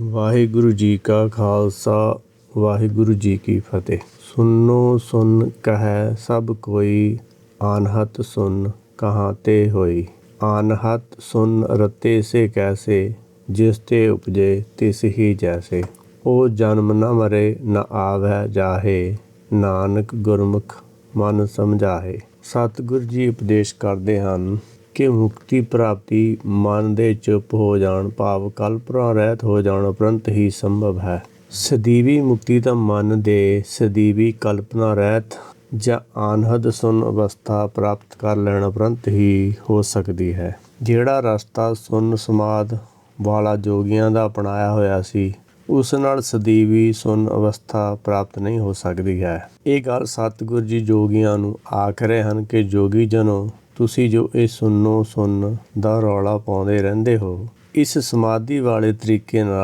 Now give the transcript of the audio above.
ਵਾਹਿਗੁਰੂ ਜੀ ਕਾ ਖਾਲਸਾ, ਵਾਹਿਗੁਰੂ ਜੀ ਕੀ ਫਤਿਹ। ਸੁਨੋ ਸੁਨ ਕਹੈ, ਸਭ ਕੋਈ, ਆਨਹਤ ਸੁਨ ਕਹਾਂ ਤੇ ਹੋਈ। ਆਨਹਤ ਸੁਨ ਰਤੇ ਸੇ ਕੈਸੇ, ਜਿਸ ਤੇ ਉਪਜੇ, ਤਿਸ ਹੀ ਜੈਸੇ। ਉਹ ਜਨਮ ਨ ਮਰੇ, ਨ ਆਵੈ ਜਾਹੇ, ਨਾਨਕ ਗੁਰਮੁਖ ਮਨ ਸਮਝਾਏ ਸਤਿਗੁਰ ਜੀ ਉਪਦੇਸ਼ ਕਰਦੇ ਹਨ ਕਿ ਮੁਕਤੀ ਪ੍ਰਾਪਤੀ ਮਨ ਦੇ ਚੁੱਪ ਹੋ ਜਾਣ, ਭਾਵ ਕਲਪਨਾ ਰਹਿਤ ਹੋ ਜਾਣ, ਉਪਰੰਤ ਹੀ ਸੰਭਵ ਹੈ। ਸਦੀਵੀ ਮੁਕਤੀ ਤਾਂ ਮਨ ਦੇ ਸਦੀਵੀ ਕਲਪਨਾ ਰਹਿਤ ਜਾਂ ਆਨਹਦ ਸੁਨ ਅਵਸਥਾ ਪ੍ਰਾਪਤ ਕਰ ਲੈਣ, ਉਪਰੰਤ ਹੀ ਹੋ ਸਕਦੀ ਹੈ। ਜਿਹੜਾ ਰਸਤਾ ਸੁਨ ਸਮਾਦ ਵਾਲਾ ਜੋਗੀਆਂ ਦਾ ਅਪਣਾਇਆ ਹੋਇਆ ਸੀ, ਉਸ ਨਾਲ ਸਦੀਵੀ ਸੁਨ ਅਵਸਥਾ ਪ੍ਰਾਪਤ ਨਹੀਂ ਹੋ ਸਕਦੀ ਹੈ। ਇਹ ਗੱਲ ਸਤਿਗੁਰ ਜੀ ਜੋਗੀਆਂ ਨੂੰ ਆਖ ਰਹੇ ਹਨ ਕਿ ਜੋਗੀ ਜਨੋ ਤੁਸੀਂ ਜੋ ਇਹ ਸੁਨੋ ਸੁਨ ਦਾ ਰੌਲਾ ਪਾਉਂਦੇ ਰਹਿੰਦੇ ਹੋ। ਇਸ ਸਮਾਧੀ ਵਾਲੇ ਤਰੀਕੇ ਨਾਲ